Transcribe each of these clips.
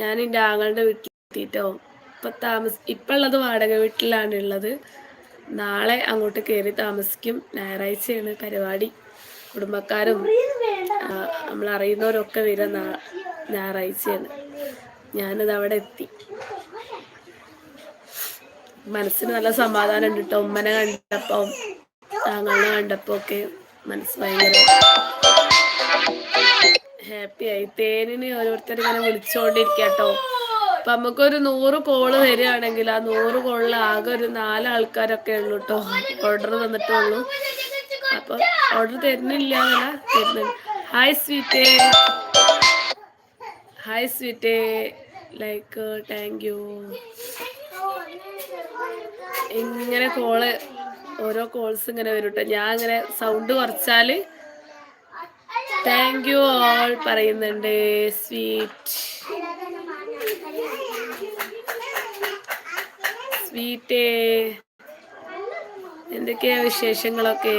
ഞാൻ എന്റെ ആങ്ങളുടെ വീട്ടിലെത്തിയിട്ടോ ഇപ്പൊ താമസ ഇപ്പൊ ഉള്ളത് വാടക വീട്ടിലാണ് ഉള്ളത് നാളെ അങ്ങോട്ട് കയറി താമസിക്കും. ഞായറാഴ്ചയാണ് പരിപാടി. കുടുംബക്കാരും നമ്മൾ അറിയുന്നവരൊക്കെ വരും ഞായറാഴ്ചയാണ്. ഞാനത് അവിടെ എത്തി. മനസ്സിന് നല്ല സമാധാനം ഉണ്ട് കേട്ടോ ഉമ്മനെ കണ്ടപ്പം താങ്കളെ കണ്ടപ്പോ ഒക്കെ മനസ്സ് ഭയങ്കര ഹാപ്പി ആയി. തേനിന് ഓരോരുത്തർ ഇങ്ങനെ വിളിച്ചോണ്ടിരിക്കട്ടോ. അപ്പൊ നമുക്കൊരു നൂറ് കോൾ വരികയാണെങ്കിൽ ആ നൂറ് കോളിൽ ആകെ ഒരു നാലാൾക്കാരൊക്കെ ഉള്ളു കേട്ടോ ഓർഡർ തന്നിട്ടുള്ളൂ അപ്പൊ ഓർഡർ തരുന്നില്ല എന്നല്ല തരുന്നുണ്ട് ഹായ് സ്വീറ്റേ. ഹായ് സ്വീറ്റേ. ലൈക്ക് താങ്ക് യു ഇങ്ങനെ കോൾ ഓരോ കോൾസ് ഇങ്ങനെ വരും കേട്ടോ ഞാൻ ഇങ്ങനെ സൗണ്ട് കുറച്ചാൽ താങ്ക് യു ഓൾ പറയുന്നുണ്ട്. സ്വീറ്റ് സ്വീറ്റേ എന്തൊക്കെയാ വിശേഷങ്ങളൊക്കെ?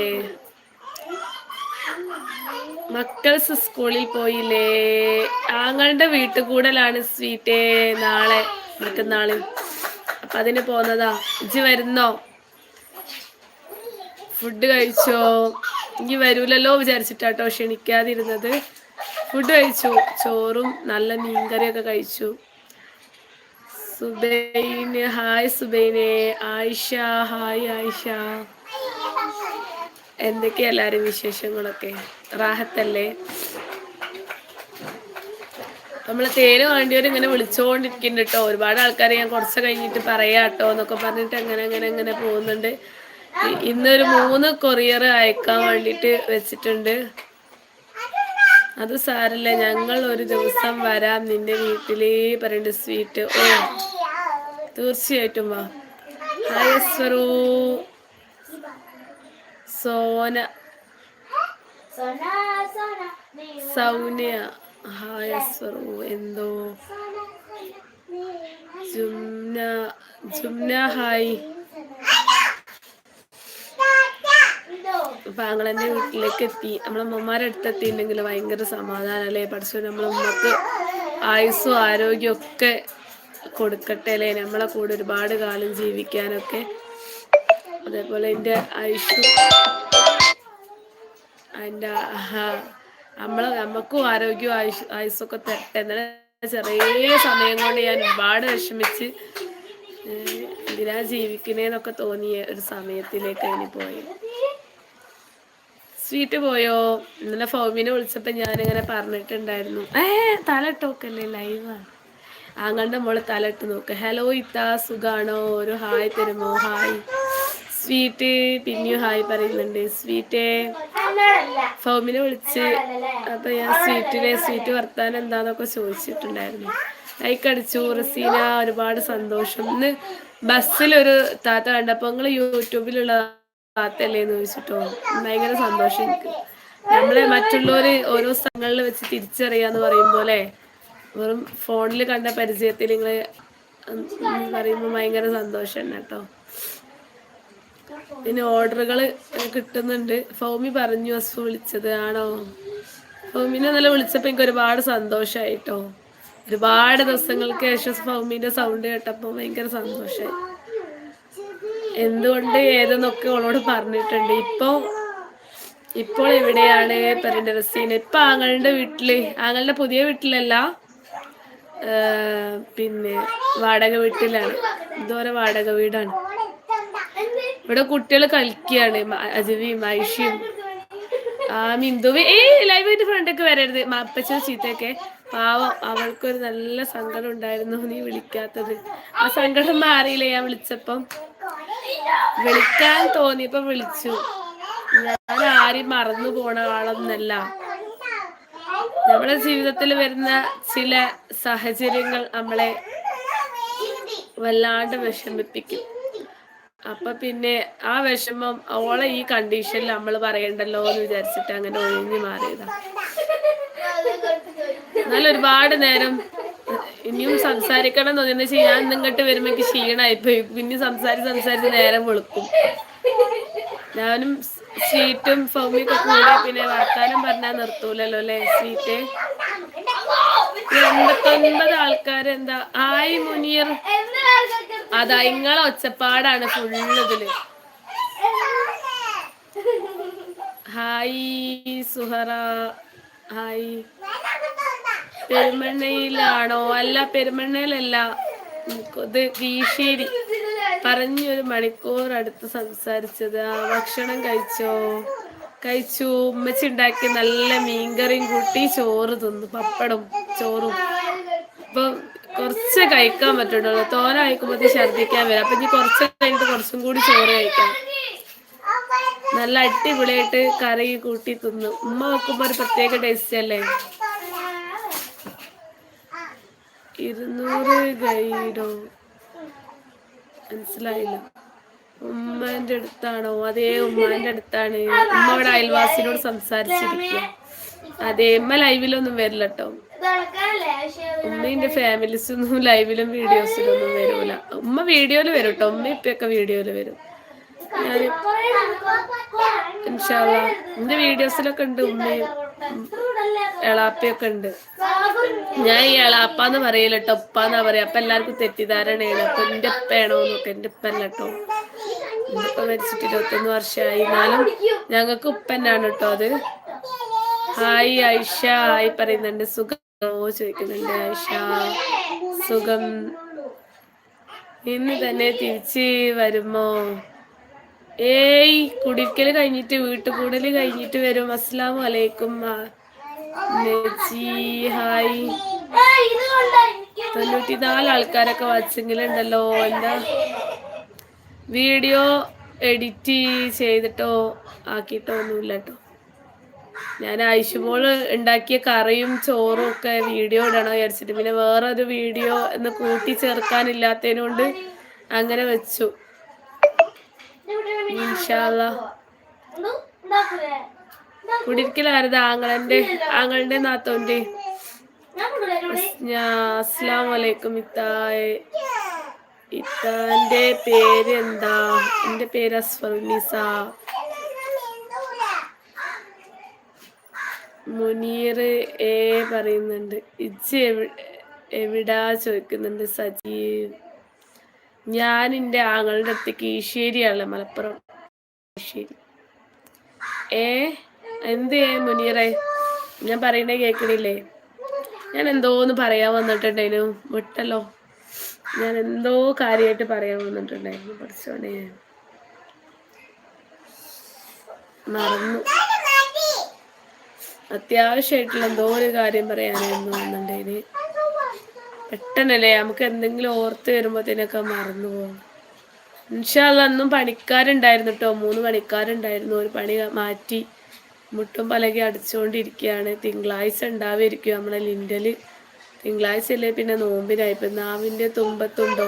മക്കൾസ് സ്കൂളിൽ പോയില്ലേ? ആങ്ങളുടെ വീട്ടുകൂടലാണ് സ്വീറ്റേ നാളെ മറ്റന്നാളിൽ അപ്പൊ അതിന് പോന്നതാ. ഇജ്ജ് വരുന്നോ? ഫുഡ് കഴിച്ചോ? ഇനി വരൂലല്ലോ വിചാരിച്ചിട്ടാട്ടോ ക്ഷണിക്കാതിരുന്നത്. ഫുഡ് കഴിച്ചു. ചോറും നല്ല മീൻകറിയൊക്കെ കഴിച്ചു. സുബൈന് ഹായ് സുബൈനെ. ആയിഷ ഹായ് ആയിഷ. എന്തൊക്കെയാ എല്ലാരും വിശേഷങ്ങളൊക്കെ? റാഹത്തല്ലേ? നമ്മളെ തേന് വേണ്ടിയവർ ഇങ്ങനെ വിളിച്ചുകൊണ്ടിരിക്കുന്നുണ്ട് കേട്ടോ ഒരുപാട് ആൾക്കാരെ ഞാൻ കുറച്ച് കഴിഞ്ഞിട്ട് പറയാട്ടോ എന്നൊക്കെ പറഞ്ഞിട്ട് അങ്ങനെ അങ്ങനെ അങ്ങനെ പോകുന്നുണ്ട്. ഇന്നൊരു മൂന്ന് കൊറിയർ അയക്കാൻ വേണ്ടിട്ട് വെച്ചിട്ടുണ്ട്. അത് സാരല്ല ഞങ്ങൾ ഒരു ദിവസം വരാം. നിന്റെ വീട്ടിലേ പറയണ്ട സ്വീറ്റ്. ഓ തീർച്ചയായിട്ടും വാ. ഹായ് സ്വറൂ സോന. സൗന്യ. ഹായ് സ്വറൂ എന്തോ? ജുംന. ജുംന ഹായ്. ആങ്ങളെന്റെ വീട്ടിലേക്ക് എത്തി നമ്മളെ അമ്മമാരെ അടുത്തെത്തിയിട്ടുണ്ടെങ്കിൽ ഭയങ്കര സമാധാനം അല്ലേ? പഠിച്ചു നമ്മളെ ഉമ്മക്ക് ആയുസ്സും ആരോഗ്യവും ഒക്കെ കൊടുക്കട്ടെ അല്ലേ? നമ്മളെ കൂടെ ഒരുപാട് കാലം ജീവിക്കാനൊക്കെ. അതേപോലെ എന്റെ ആയുഷ് എന്റെ നമ്മളെ നമുക്കും ആരോഗ്യവും ആയുഷ് ആയുസ്സൊക്കെ തരട്ടെ. എന്നാലും ചെറിയ സമയം കൊണ്ട് ഞാൻ ഒരുപാട് വിഷമിച്ച് എന്തിനാ ജീവിക്കണേന്നൊക്കെ തോന്നിയ ഒരു സമയത്തിലേക്ക് അതിന് പോയി. സ്വീറ്റ് പോയോ? ഇന്നലെ ഫോമിനെ വിളിച്ചപ്പോ ഞാനിങ്ങനെ പറഞ്ഞിട്ടുണ്ടായിരുന്നു. ഏ തലട്ടോക്കല്ലേ ലൈവാണ് ആങ്ങളുടെ മോൾ തലട്ട് നോക്ക്. ഹലോ ഇത്ത സുഖാണോ? ഒരു ഹായ് തരുമോ? ഹായ് സ്വീറ്റ് പിന്നെയും ഹായ് പറയുന്നുണ്ട്. സ്വീറ്റേ ഫോമിനെ വിളിച്ച് അപ്പൊ ഞാൻ സ്വീറ്റിനെ സ്വീറ്റ് വർത്താൻ എന്താന്നൊക്കെ ചോദിച്ചിട്ടുണ്ടായിരുന്നു. ലൈക്ക് അടിച്ചു റസീന ഒരുപാട് സന്തോഷം. ഇന്ന് ബസ്സിലൊരു താത്ത കണ്ടപ്പോ നിങ്ങൾ യൂട്യൂബിലുള്ള ഭാഗത്തല്ലേന്ന് ചോദിച്ചിട്ടോ. ഭയങ്കര സന്തോഷം നമ്മളെ മറ്റുള്ളവര് ഓരോ സ്ഥലങ്ങളിൽ വെച്ച് തിരിച്ചറിയാന്ന് പറയും പോലെ വെറും ഫോണിൽ കണ്ട പരിചയത്തിൽ നിങ്ങൾ പറയുമ്പോൾ ഭയങ്കര സന്തോഷം കേട്ടോ. പിന്നെ ഓർഡറുകൾ കിട്ടുന്നുണ്ട്. ഫൗമി പറഞ്ഞു അസു വിളിച്ചത്. ആണോ? ഫൗമിനെ നല്ല വിളിച്ചപ്പോൾ എനിക്ക് ഒരുപാട് സന്തോഷമായിട്ടോ ഒരുപാട് ദിവസങ്ങൾക്ക് ശേഷം ഫൗമിന്റെ സൗണ്ട് കേട്ടപ്പോൾ ഭയങ്കര സന്തോഷമായി എന്തുകൊണ്ട് ഏതെന്നൊക്കെ അവളോട് പറഞ്ഞിട്ടുണ്ട്. ഇപ്പൊ ഇപ്പോൾ എവിടെയാണ് പെരണ്ടറസീൻ ഇപ്പൊ ആങ്ങളുടെ വീട്ടിൽ ആങ്ങളുടെ പുതിയ വീട്ടിലല്ല പിന്നെ വാടക വീട്ടിലാണ്. ഇതുവരെ വാടക വീടാണ്. ഇവിടെ കുട്ടികൾ കളിക്കുകയാണ് അജവി ഐഷിയും ആ മിന്ദുവി ഏ ലൈവ് ഫ്രണ്ടൊക്കെ വരരുത്. മാപ്പച്ച ചീത്തയൊക്കെ. പാവം അവൾക്കൊരു നല്ല സങ്കടം ഉണ്ടായിരുന്നു നീ വിളിക്കാത്തത്. ആ സങ്കടം മാറിയില്ല ഞാൻ വിളിച്ചപ്പം? വിളിക്കാൻ തോന്നിയപ്പോ വിളിച്ചു. ഞാൻ ആരും മറന്നു പോണ ആളൊന്നല്ല. നമ്മുടെ ജീവിതത്തിൽ വരുന്ന ചില സാഹചര്യങ്ങൾ നമ്മളെ വല്ലാണ്ട് വിഷമിപ്പിക്കും. അപ്പൊ പിന്നെ ആ വിഷമം ഓളെ ഈ കണ്ടീഷനിൽ നമ്മൾ പറയണ്ടല്ലോ എന്ന് വിചാരിച്ചിട്ട് അങ്ങനെ ഒഴിഞ്ഞു മാറിയതാ. എന്നാലും ഒരുപാട് നേരം ഇനിയും സംസാരിക്കണം എന്ന് തോന്നിയെന്ന് വെച്ചാൽ ഞാൻ നിങ്ങോട്ട് വരുമ്പോ എനിക്ക് ക്ഷീണമായി പോയി. പിന്നെ സംസാരിച്ച് സംസാരിച്ച് നേരം വെളുക്കും. ഞാനും സീറ്റും ഫൗമിയൊക്കെ കൂടെ പിന്നെ വർത്താനം പറഞ്ഞാൽ നിർത്തൂലല്ലോ അല്ലേ സീറ്റ് എൺപത്തൊൻപത് ആൾക്കാർ എന്താ? ആയി മുനിയർ അതാ ഇങ്ങളെ ഒച്ചപ്പാടാണ് ഫുള്ള് ഇതിൽ. ഹായ് സുഹറ. ഹായ്. പെരുമണ്ണയിലാണോ? അല്ല പെരുമണ്ണയിലല്ല. ഇത് കീശേരി പറഞ്ഞൊരു മണിക്കൂർ അടുത്ത് സംസാരിച്ചത്. ഭക്ഷണം കഴിച്ചോ? കഴിച്ചു. ഉമ്മച്ചി ഉണ്ടാക്കി നല്ല മീൻകറിയും കൂട്ടി ചോറ് തിന്നു. പപ്പടും ചോറും. അപ്പൊ കുറച്ച് കഴിക്കാൻ പറ്റുള്ളൂ തോന കഴിക്കുമ്പോഴത്തേ ഛർദിക്കാൻ വരും. അപ്പൊ ഇനി കുറച്ച് കഴിഞ്ഞിട്ട് കുറച്ചും കൂടി ചോറ് കഴിക്കാം. നല്ല അടിപൊളിയായിട്ട് കറി കൂട്ടി തിന്നു. ഉമ്മ വെക്കുമ്പോ ഒരു പ്രത്യേക ടേസ്റ്റ് അല്ലേ? ഇരുന്നൂറ് ഗൈഡോ. മനസ്സിലായില്ല. ഉമ്മന്റെ അടുത്താണോ? അതേ ഉമ്മാന്റെ അടുത്താണ്. ഉമ്മ ഇവിടെ അയൽവാസിനോട് സംസാരിച്ചിരിക്കുക. അതേ ഉമ്മ ലൈവിലൊന്നും വരില്ല കേട്ടോ ഉമ്മന്റെ ഫാമിലീസ് ഒന്നും ലൈവിലും വീഡിയോസിലൊന്നും വരൂല. ഉമ്മ വീഡിയോയിൽ വരും കേട്ടോ ഉമ്മ ഇപ്പൊക്കെ വീഡിയോയിൽ വരും. ഞാൻ ഇൻഷാല്ല എന്റെ വീഡിയോസിലൊക്കെ ഉണ്ട് ഉമ്മയും. എളാപ്പയൊക്കെ ഉണ്ട്. ഞാൻ ഈ എളാപ്പാന്ന് പറയില്ല കേട്ടോ ഉപ്പാന്നാ പറയാ. അപ്പൊ എല്ലാവർക്കും തെറ്റിദ്ധാരണയാണ്. അപ്പൊ എന്റെ ഉപ്പയാണോ എന്നൊക്കെ എന്റെ ഉപ്പല്ല കേട്ടോ ഉപ്പ മരിച്ചിട്ട് ഇരുപത്തൊന്ന് വർഷമായി എന്നാലും ഞങ്ങൾക്ക് ഉപ്പന്നാണ് കേട്ടോ അത്. ഹായ് ഐഷ ഹായ് പറയുന്നുണ്ട്. സുഖമോ ചോദിക്കുന്നുണ്ട് ഐഷ സുഖം. ഇന്ന് തന്നെ തിരിച്ച് വരുമോ? ഏയ് കുടിക്കൽ കഴിഞ്ഞിട്ട് വീട്ടുകൂടൽ കഴിഞ്ഞിട്ട് വരും. അസ്സലാമു വലൈക്കും തൊണ്ണൂറ്റി നാല് ആൾക്കാരൊക്കെ വാച്ചെങ്കിലുണ്ടല്ലോ എന്താ? വീഡിയോ എഡിറ്റ് ചെയ്തിട്ടോ? ആക്കിയിട്ടോ ഒന്നുമില്ല കേട്ടോ ഞാൻ ആയിഷുമോൾ ഉണ്ടാക്കിയ കറിയും ചോറും ഒക്കെ വീഡിയോ ഇടണോ വിചാരിച്ചിട്ട്. പിന്നെ വേറൊരു വീഡിയോ എന്ന് കൂട്ടി ചേർക്കാനില്ലാത്തതിനോണ്ട് അങ്ങനെ വെച്ചു. ഇൻഷാല്ലാ ആങ്ങളന്റെ ആങ്ങളുടെ നാത്തോണ്ടി അസ്സാം വലൈക്കും ഇത്തായ്. ഇത്താന്റെ പേര് എന്താ? എന്റെ പേര് അസ്ഫർനിസ മുനീർ ഏ പറയുന്നുണ്ട്. ഇജ്ജ് എവിടാ ചോദിക്കുന്നുണ്ട്? സജീവ്. ഞാൻ എന്റെ ആങ്ങളുടെ അടുത്ത് കീശ്ശേരിയാണ് മലപ്പുറം. ഏ എന്ത് മുനീറെ? ഞാൻ പറയണേ കേക്കണില്ലേ? ഞാൻ എന്തോന്ന് പറയാൻ വന്നിട്ടുണ്ടായിരുന്നു വിട്ടല്ലോ. ഞാൻ എന്തോ കാര്യമായിട്ട് പറയാൻ വന്നിട്ടുണ്ടായിരുന്നു പഠിച്ചോനെ മറന്നു. അത്യാവശ്യമായിട്ടുള്ള എന്തോ ഒരു കാര്യം പറയാനായിരുന്നു വന്നിട്ടുണ്ടായിന് പെട്ടെന്നല്ലേ നമുക്ക് എന്തെങ്കിലും ഓർത്ത് വരുമ്പോഴത്തേനൊക്കെ മറന്നു പോകും ഇൻഷാല്ല അന്നും പണിക്കാരുണ്ടായിരുന്നു കേട്ടോ മൂന്ന് പണിക്കാരുണ്ടായിരുന്നു. ഒരു പണി മാറ്റി മുട്ടും പലകി അടിച്ചുകൊണ്ടിരിക്കുകയാണ് തിങ്കളാഴ്ച ഉണ്ടാവുമായിരിക്കും നമ്മളെ ലിൻഡൽ. തിങ്കളാഴ്ച അല്ലേ പിന്നെ നോമ്പിനായി. ഇപ്പൊ നാവിന്റെ തുമ്പത്തുണ്ടോ?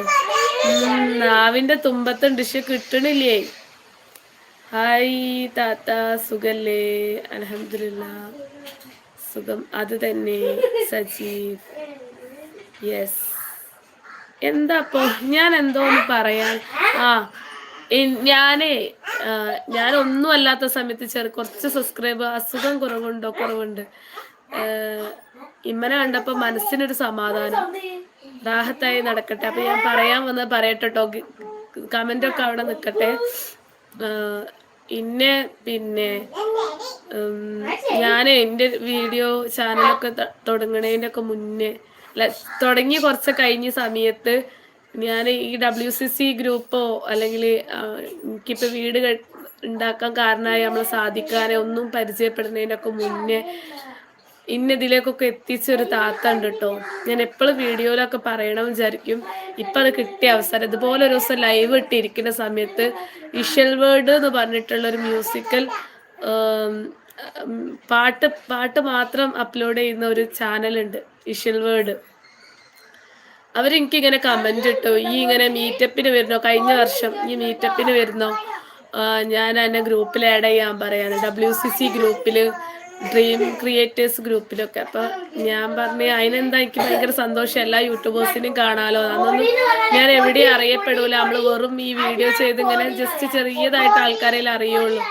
നാവിന്റെ തുമ്പത്തുണ്ട്. പക്ഷെ കിട്ടണില്ലേ? ഹായ് താത്ത സുഖല്ലേ? അലഹമില്ല സുഖം. അത് തന്നെ. സജീവ്. യെസ് എന്താ അപ്പോ ഞാൻ എന്തോന്ന് പറയാൻ? ആ ഞാനേ ഞാൻ ഒന്നും അല്ലാത്ത സമയത്ത് ചെറു കുറച്ച് സബ്സ്ക്രൈബ് അസുഖം കുറവുണ്ടോ കുറവുണ്ട്. ഇമ്മനെ കണ്ടപ്പോ മനസ്സിനൊരു സമാധാനം. റാഹത്തായി നടക്കട്ടെ. അപ്പൊ ഞാൻ പറയാൻ വന്നത് പറയട്ടോ കമന്റ് ഒക്കെ അവിടെ നിൽക്കട്ടെ പിന്നെ പിന്നെ ഞാൻ എന്റെ വീഡിയോ ചാനലൊക്കെ തുടങ്ങണതിന്റെ ഒക്കെ മുന്നേ തുടങ്ങി കുറച്ച് കഴിഞ്ഞ സമയത്ത് ഞാൻ ഈ ഡബ്ല്യു സി സി ഗ്രൂപ്പോ അല്ലെങ്കിൽ എനിക്കിപ്പോൾ വീട് ഉണ്ടാക്കാൻ കാരണമായി നമ്മളെ സാധിക്കാനെ ഒന്നും പരിചയപ്പെടുന്നതിന്റെ ഒക്കെ മുന്നേ ഇന്നതിലേക്കൊക്കെ എത്തിച്ചൊരു താത്ത ഉണ്ട് കേട്ടോ ഞാൻ എപ്പോഴും വീഡിയോയിലൊക്കെ പറയണം വിചാരിക്കും. ഇപ്പം അത് കിട്ടിയ അവസരം. ഇതുപോലെ ഒരു ദിവസം ലൈവ് ഇട്ടിരിക്കുന്ന സമയത്ത് ഇഷൽ വേർഡ് എന്ന് പറഞ്ഞിട്ടുള്ള ഒരു മ്യൂസിക്കൽ പാട്ട് പാട്ട് മാത്രം അപ്ലോഡ് ചെയ്യുന്ന ഒരു ചാനലുണ്ട് ഇഷിൽ വേർഡ് അവരെനിക്ക് ഇങ്ങനെ കമന്റ് ഇട്ടു ഈ ഇങ്ങനെ മീറ്റപ്പിന് വരുന്നോ? കഴിഞ്ഞ വർഷം ഈ മീറ്റപ്പിന് വരുന്നോ? ഞാൻ എന്നെ ഗ്രൂപ്പിൽ ആഡ് ചെയ്യാൻ പറയാണ്. ഡബ്ല്യു സി സി ഗ്രൂപ്പിൽ ഡ്രീം ക്രിയേറ്റേഴ്സ് ഗ്രൂപ്പിലൊക്കെ അപ്പൊ ഞാൻ പറഞ്ഞു അതിനെന്താ എനിക്ക് ഭയങ്കര സന്തോഷം. എല്ലാ യൂട്യൂബേഴ്സിനും കാണാലോ. അതൊന്നും ഞാൻ എവിടെയും അറിയപ്പെടൂല. നമ്മൾ വെറും ഈ വീഡിയോ ചെയ്ത് ഇങ്ങനെ ജസ്റ്റ് ചെറിയതായിട്ട് ആൾക്കാരെ അറിയുള്ളൂ.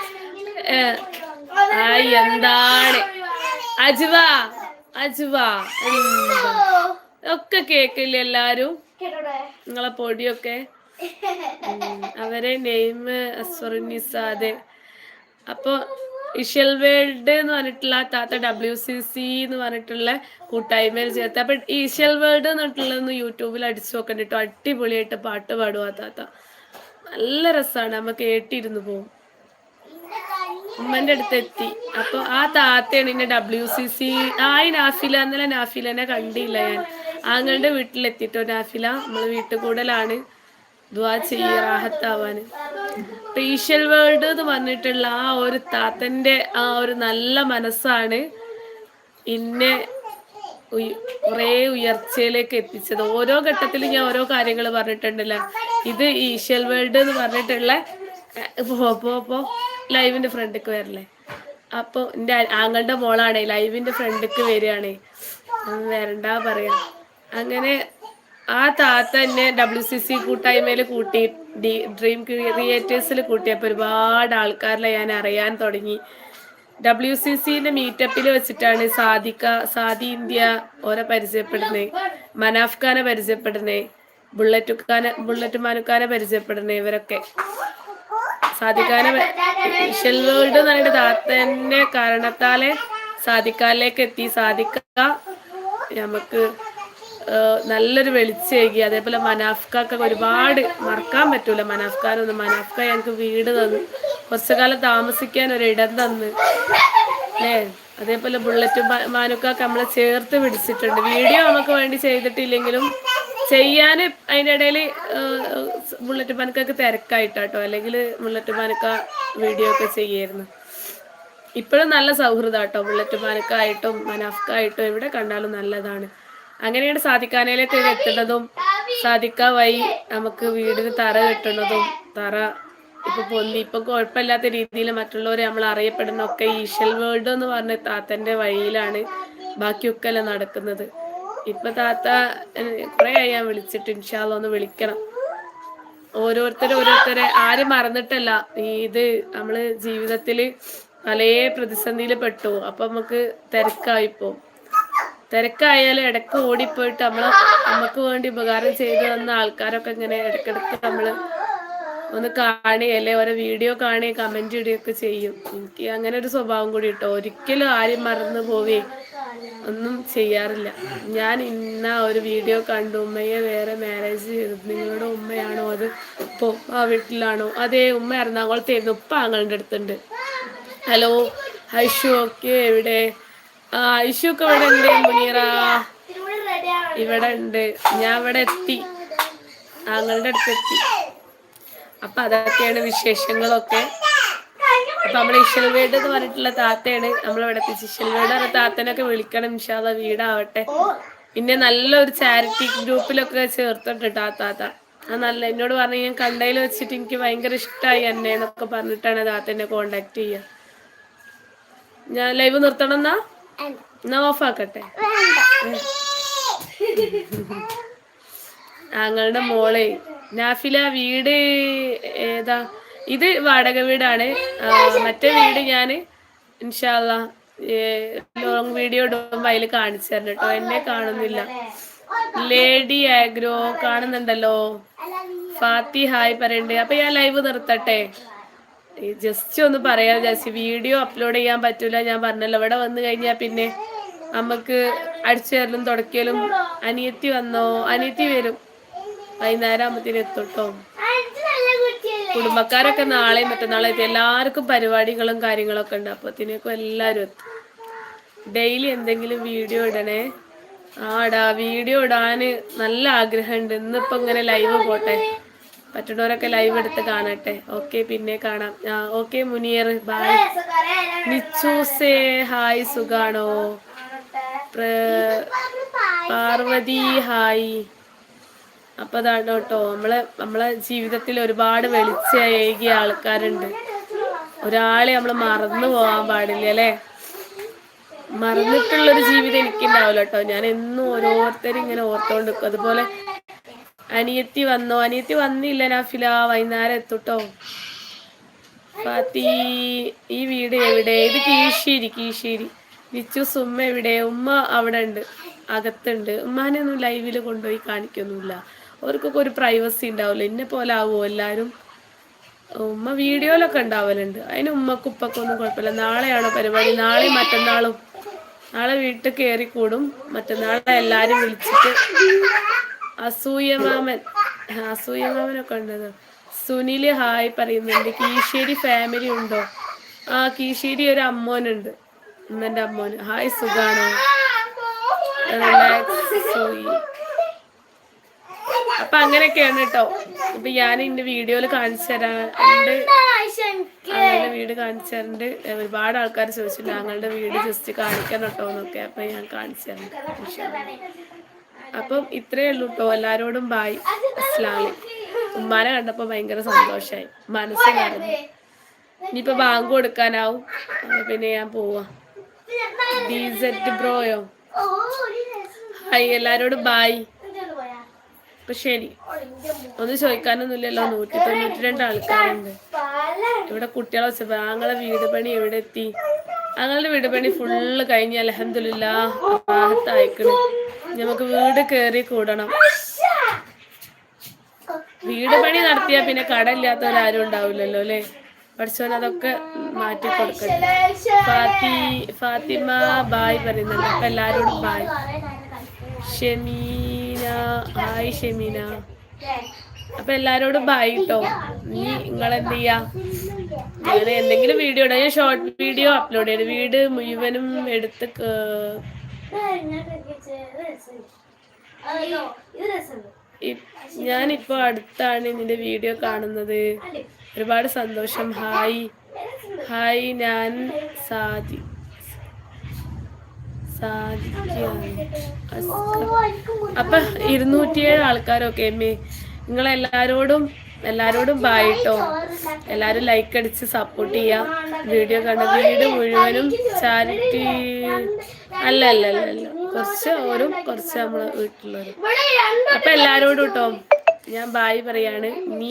എന്താണ്? അജുവ അജുവ. ഒക്കെ കേക്കില്ല എല്ലാരും? നിങ്ങളെ പൊടിയൊക്കെ? അവരെ നെയിം അസ്വറിനിസാദെ അപ്പൊ ഇഷൽ വേൾഡ് എന്ന് പറഞ്ഞിട്ടുള്ള താത്ത ഡബ്ല്യു സി സി എന്ന് പറഞ്ഞിട്ടുള്ള കൂട്ടായ്മയിൽ ചേർത്ത്. അപ്പൊ ഈ ഇഷൽ വേൾഡ് എന്ന് പറഞ്ഞിട്ടുള്ളതൊന്ന് യൂട്യൂബിൽ അടിച്ചു നോക്കണ്ടിട്ടോ. അടിപൊളിയായിട്ട് പാട്ട് പാടുവാ താത്ത. നല്ല രസമാണ് നമ്മ കേട്ടിരുന്നു പോകും ഉമ്മന്റെ അടുത്ത് എത്തി അപ്പൊ ആ താത്തയാണ് എന്നെ ഡബ്ല്യു സി സി ആയി നാഫില എന്നല്ല നാഫിലനെ കണ്ടില്ല ഞാൻ. ആങ്ങളുടെ വീട്ടിലെത്തിട്ടോ നാഫില? നമ്മൾ വീട്ടിൽ കൂടലാണ് ദ്വാ ചെയ്യ റാഹത്താവാന് വേൾഡ് എന്ന് പറഞ്ഞിട്ടുള്ള ആ ഒരു താത്തന്റെ ആ ഒരു നല്ല മനസ്സാണ് എന്നെ കുറെ ഉയർച്ചയിലേക്ക് എത്തിച്ചത്. ഓരോ ഘട്ടത്തിലും ഞാൻ ഓരോ കാര്യങ്ങൾ പറഞ്ഞിട്ടുണ്ടല്ലോ. ഇത് ഈശ്വൽ വേൾഡ് എന്ന് പറഞ്ഞിട്ടുള്ള പോ. പോ ലൈവിന്റെ ഫ്രണ്ടിക്ക് വരല്ലേ അപ്പൊ എന്റെ ആങ്ങളുടെ മോളാണേ ലൈവിന്റെ ഫ്രണ്ടിക്ക് വരികയാണേ. വരണ്ട പറയാം. അങ്ങനെ ആ താത്ത എന്നെ ഡബ്ല്യു സി സി കൂട്ടായ്മയിൽ കൂട്ടി ഡ്രീം ക്രിയേറ്റേഴ്സിൽ കൂട്ടിയപ്പോൾ ഒരുപാട് ആൾക്കാരിലെ ഞാൻ അറിയാൻ തുടങ്ങി. ഡബ്ല്യു സി സിന്റെ മീറ്റപ്പിൽ വെച്ചിട്ടാണ് സാദിക്ക സാദി ഇന്ത്യ ഓരെ പരിചയപ്പെടുന്നത് മനാഫ് ഖാനെ പരിചയപ്പെടുന്നത് ബുള്ളറ്റ് ഖാനെ ബുള്ളറ്റ് മാനുക്കാനെ പരിചയപ്പെടുന്നത് ഇവരൊക്കെ. സാദിഖാനെ ഇഷൽ വേൾഡ് എന്ന് പറഞ്ഞിട്ട് താത്തന്റെ കാരണത്താലെ സാധിക്കാലേക്ക് എത്തി. സാധിക്ക നമുക്ക് നല്ലൊരു വെളിച്ചേകി. അതേപോലെ മനാഫ്ക്കൊക്കെ ഒരുപാട് മറക്കാൻ പറ്റൂല. മനാഫ്ഖാനൊന്നും മനാഫ്ക ഞങ്ങൾക്ക് വീട് തന്നു. കുറച്ചു കാലം താമസിക്കാൻ ഒരു ഇടം തന്ന്. അല്ലേ അതേപോലെ ബുള്ളറ്റ് മാനുക്കാക്ക് നമ്മളെ ചേർത്ത് പിടിച്ചിട്ടുണ്ട്. വീഡിയോ നമുക്ക് വേണ്ടി ചെയ്തിട്ടില്ലെങ്കിലും ചെയ്യാൻ അതിന്റെ ഇടയിൽ ബുള്ളറ്റ് പാനക്കൊക്കെ തിരക്കായിട്ടാട്ടോ. അല്ലെങ്കിൽ ബുള്ളറ്റ് പാനക്ക വീഡിയോ ഒക്കെ ചെയ്യായിരുന്നു. ഇപ്പോഴും നല്ല സൗഹൃദം കേട്ടോ ബുള്ളറ്റ് പാനക്കായിട്ടും മനാഫ്ക്കായിട്ടും എവിടെ കണ്ടാലും നല്ലതാണ്. അങ്ങനെയാണ് സാധിക്കാനയിലേക്ക് എത്തുന്നതും സാധിക്ക വഴി നമുക്ക് വീടിന് തറ കെട്ടുന്നതും തറ ഇപ്പൊ പൊന്നി ഇപ്പൊ കുഴപ്പമില്ലാത്ത രീതിയിൽ മറ്റുള്ളവരെ നമ്മൾ അറിയപ്പെടുന്ന ഒക്കെ ഈശൽ വേൾഡ് എന്ന് പറഞ്ഞ താത്തന്റെ വഴിയിലാണ് ബാക്കിയൊക്കെ എല്ലാം നടക്കുന്നത്. ഇപ്പൊ താത്ത കുറെ ആയി ഞാൻ വിളിച്ചിട്ട് ഇൻഷാല്ല ഒന്ന് വിളിക്കണം. ഓരോരുത്തരും ഓരോരുത്തരെ ആരും മറന്നിട്ടല്ല. ഈ ഇത് നമ്മൾ ജീവിതത്തിൽ പല പ്രതിസന്ധിയിൽ പെട്ടു. അപ്പൊ നമുക്ക് തിരക്കായിപ്പോ തിരക്കായാലും ഇടയ്ക്ക് ഓടിപ്പോയിട്ട് നമ്മൾ നമുക്ക് വേണ്ടി ഉപകാരം ചെയ്തു തന്ന ആൾക്കാരൊക്കെ ഇങ്ങനെ ഇടക്കിടക്ക് നമ്മൾ ഒന്ന് കാണുക അല്ലെ ഓരോ വീഡിയോ കാണുകയും കമന്റ് ഇടുകയൊക്കെ ചെയ്യും. എനിക്ക് അങ്ങനെ ഒരു സ്വഭാവം കൂടി കേട്ടോ ഒരിക്കലും ആരും മറന്നു പോവേ. ഒന്നും ചെയ്യാറില്ല. ഞാൻ ഇന്ന ഒരു വീഡിയോ കണ്ടു. ഉമ്മയെ വേറെ മാരേജ് ചെയ്തു. നിങ്ങളുടെ ഉമ്മയാണോ അത്? ഇപ്പോൾ ആ വീട്ടിലാണോ? അതെ ഉമ്മ എറണാകുളത്തായിരുന്നു. ഉപ്പ ആങ്ങളുടെ അടുത്തുണ്ട്. ഹലോ ഐഷു ഒക്കെ എവിടെ? ആ ഐഷു ഒക്കെ ഇവിടെ ഉണ്ട് മുനീറ. ഇവിടെ ഉണ്ട്. ഞാൻ ഇവിടെ എത്തി. ആങ്ങളുടെ അടുത്തെത്തി. അപ്പൊ അതൊക്കെയാണ് വിശേഷങ്ങളൊക്കെ. നമ്മളെ ഇഷൽ വീട് എന്ന് പറഞ്ഞിട്ടുള്ള താത്തയാണ്. നമ്മളിവിടെ ഇഷൽവേട് ഇഷൽ വീട് പറഞ്ഞ താത്തനൊക്കെ വിളിക്കണം ഇൻഷാല്ല വീടാവട്ടെ. പിന്നെ നല്ലൊരു ചാരിറ്റി ഗ്രൂപ്പിലൊക്കെ ചേർത്തിട്ടുണ്ട് ആ താത്ത. ആ നല്ല എന്നോട് പറഞ്ഞു ഞാൻ കണ്ടതിൽ വെച്ചിട്ട് എനിക്ക് ഭയങ്കര ഇഷ്ടമായി എന്നെ എന്നൊക്കെ പറഞ്ഞിട്ടാണ് താത്തനെ കോണ്ടാക്ട് ചെയ്യുക ഞാൻ ലൈവ് നിർത്തണം എന്നാ? എന്നാ ഓഫ് ആക്കട്ടെ? ഞങ്ങളുടെ മോളെ. നാഫില വീട് ഏതാ? ഇത് വാടക വീടാണ്. മറ്റേ വീട് ഞാൻ ഇൻഷാല്ല ലോങ് വീഡിയോ ഇടുമ്പോൾ അതിൽ കാണിച്ചു തരണം കേട്ടോ. എന്നെ കാണുന്നില്ല. ലേഡി ആഗ്രോ കാണുന്നുണ്ടല്ലോ. ഫാത്തി ഹായ് പറയണ്ടേ. അപ്പൊ ഞാൻ ലൈവ് നിർത്തട്ടെ? ജസ്റ്റ് ഒന്ന് പറയാം ജസ്റ്റ് വീഡിയോ അപ്ലോഡ് ചെയ്യാൻ പറ്റൂല. ഞാൻ പറഞ്ഞല്ലോ ഇവിടെ വന്നു കഴിഞ്ഞാൽ പിന്നെ നമുക്ക് അടിച്ചുതരലും തുടക്കലും അനിയത്തി വന്നോ? അനിയത്തി വരും. വൈകുന്നേരം ആകുമ്പത്തേനും എത്തും കേട്ടോ കുടുംബക്കാരൊക്കെ നാളെയും മറ്റന്നാളെ എല്ലാവർക്കും പരിപാടികളും കാര്യങ്ങളൊക്കെ ഉണ്ട്. അപ്പത്തിനേക്കും എല്ലാവരും എത്തും. ഡെയിലി എന്തെങ്കിലും വീഡിയോ ഇടണേ? ആടാ വീഡിയോ ഇടാന് നല്ല ആഗ്രഹമുണ്ട്. ഇന്നിപ്പോ ഇങ്ങനെ ലൈവ് പോട്ടെ? പറ്റുന്നവരൊക്കെ ലൈവ് എടുത്ത് കാണട്ടെ? ഓക്കെ പിന്നെ കാണാം. ഓക്കെ മുനിയർ. ബായ് നിച്ചൂസേ ഹായ് സുഖാണോ? പാർവതി ഹായ്. അപ്പൊ അതാണ് കേട്ടോ. നമ്മളെ നമ്മളെ ജീവിതത്തിൽ ഒരുപാട് വെളിച്ചേകിയ ആൾക്കാരുണ്ട്. ഒരാളെ നമ്മൾ മറന്നു പോകാൻ പാടില്ല അല്ലേ? മറന്നിട്ടുള്ളൊരു ജീവിതം എനിക്കുണ്ടാവില്ല കേട്ടോ. ഞാൻ എന്നും ഓരോരുത്തരും ഇങ്ങനെ ഓർത്തോണ്ട് നിൽക്കും അതുപോലെ അനിയത്തി വന്നോ? അനിയത്തി വന്നില്ല നാഫില. വൈകുന്നേരം എത്തുട്ടോ ഈ വീട് എവിടെ? ഇത് കീശ്ശേരി കീശ്ശേരി വിച്ചു സുമ്മ എവിടെ? ഉമ്മ അവിടെ ഉണ്ട്. അകത്തുണ്ട്. ഉമ്മാനെ ഒന്നും ലൈവിൽ കൊണ്ടുപോയി കാണിക്കൊന്നുമില്ല. അവർക്കൊക്കെ ഒരു പ്രൈവസി ഉണ്ടാവില്ല. എന്നെ പോലെ ആവുമോ എല്ലാവരും ഉമ്മ വീഡിയോയിലൊക്കെ ഉണ്ടാവലുണ്ട്. അതിന് ഉമ്മക്കും ഉപ്പക്കൊന്നും കുഴപ്പമില്ല. നാളെയാണോ പരിപാടി? നാളെ മറ്റന്നാളും. നാളെ വീട്ടിൽ കയറി കൂടും മറ്റന്നാളെ എല്ലാരും വിളിച്ചിട്ട് അസൂയമാമൻ അസൂയമാമനൊക്കെ ഉണ്ടത് സുനിൽ ഹായ് പറയുന്നുണ്ട്. കീശേരി ഫാമിലി ഉണ്ടോ? ആ കീശേരി ഒരു അമ്മോനുണ്ട്. ഉമ്മന്റെ അമ്മോന്. ഹായ് സുഖാണോ? റിലാക്സ് സോയി അപ്പൊ അങ്ങനെയൊക്കെയാണ് കേട്ടോ ഇപ്പൊ ഞാൻ എന്റെ വീഡിയോയിൽ കാണിച്ചു തരാറുണ്ട് ഞങ്ങളുടെ വീട് കാണിച്ചു തരുന്നുണ്ട് ഒരുപാട് ആൾക്കാർ ചോദിച്ചിട്ടുണ്ട്. ഞങ്ങളുടെ വീട് ജസ്റ്റ് കാണിക്കണം കേട്ടോ എന്നൊക്കെ. അപ്പൊ ഞാൻ കാണിച്ചു തരുന്നുണ്ട് അപ്പം ഇത്രയേ ഉള്ളൂ കേട്ടോ എല്ലാരോടും ബായ്. അസ്ലാമി ഉമ്മാനെ കണ്ടപ്പോ ഭയങ്കര സന്തോഷായി. മനസ്സ് നിറഞ്ഞു. ഇനിയിപ്പോ ബാങ്ക് കൊടുക്കാനാവും. പിന്നെ ഞാൻ പോവാ. ഡീസറ്റ് ബ്രോയോ ഹായ് എല്ലാരോടും ബായ്. അപ്പൊ ശരി. ഒന്ന് ചോദിക്കാനൊന്നുമില്ലല്ലോ. നൂറ്റി തൊണ്ണൂറ്റി രണ്ട് ആൾക്കാരുണ്ട്. ഇവിടെ കുട്ടികളെ വെച്ചപ്പോ ആങ്ങളെ വീട് പണി എവിടെ എത്തി? ആങ്ങളുടെ വീട് പണി ഫുള്ള് കഴിഞ്ഞ് അലഹമില്ല നമുക്ക് വീട് കേറി കൂടണം. വീട് പണി നടത്തിയാ പിന്നെ കടയില്ലാത്തവരാരും ഉണ്ടാവില്ലല്ലോ അല്ലേ? പഠിച്ചവൻ അതൊക്കെ മാറ്റി കൊടുക്കട്ടെ. ഫാത്തി ഫാത്തിമ ബായ് പറയുന്നുണ്ട്. അപ്പൊ എല്ലാരോടും ബായ്. ഹായ് ഷെമീന. അപ്പൊ എല്ലാരോടും ബൈ കേട്ടോ നീ നിങ്ങൾ ചെയ്യാ ഞാൻ എന്തെങ്കിലും വീഡിയോ ഇടാം. ഞാൻ ഷോർട്ട് വീഡിയോ അപ്ലോഡ് ചെയ്ത് വീട് മുഴുവനും എടുത്ത് ഞാനിപ്പോ അടുത്താണ് നിന്റെ വീഡിയോ കാണുന്നത്. ഒരുപാട് സന്തോഷം. ഹായ്. ഹായ് ഞാൻ സാദി. അപ്പൊ ഇരുന്നൂറ്റിയേഴ് ആൾക്കാരൊക്കെ നിങ്ങൾ എല്ലാരോടും എല്ലാരോടും ബായിട്ടോ എല്ലാരും ലൈക്ക് അടിച്ച് സപ്പോർട്ട് ചെയ്യാം. വീഡിയോ കണ്ട വീട് മുഴുവനും ചാരിറ്റി അല്ല അല്ല അല്ല അല്ല കുറച്ച് ഓരും കുറച്ച് നമ്മളെ വീട്ടിലുള്ളവരും. അപ്പൊ എല്ലാരോടും കേട്ടോ ഞാൻ ബായ് പറയാണ്. നീ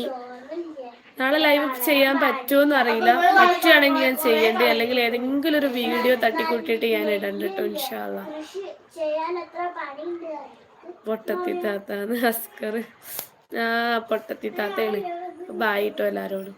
നാളെ ലൈവ് ചെയ്യാൻ പറ്റുമെന്ന് അറിയില്ല. പറ്റുകയാണെങ്കിൽ ഞാൻ ചെയ്യണ്ടേ? അല്ലെങ്കിൽ ഏതെങ്കിലും ഒരു വീഡിയോ തട്ടിക്കൂട്ടിട്ട് ഞാൻ ഇടണ്ട കേട്ടോ ഇൻഷാല്ല പൊട്ടത്തി താത്ത ഹസ്കർ. ആ പൊട്ടത്തി താത്തയാണ് ബായിട്ടോ എല്ലാരോടും.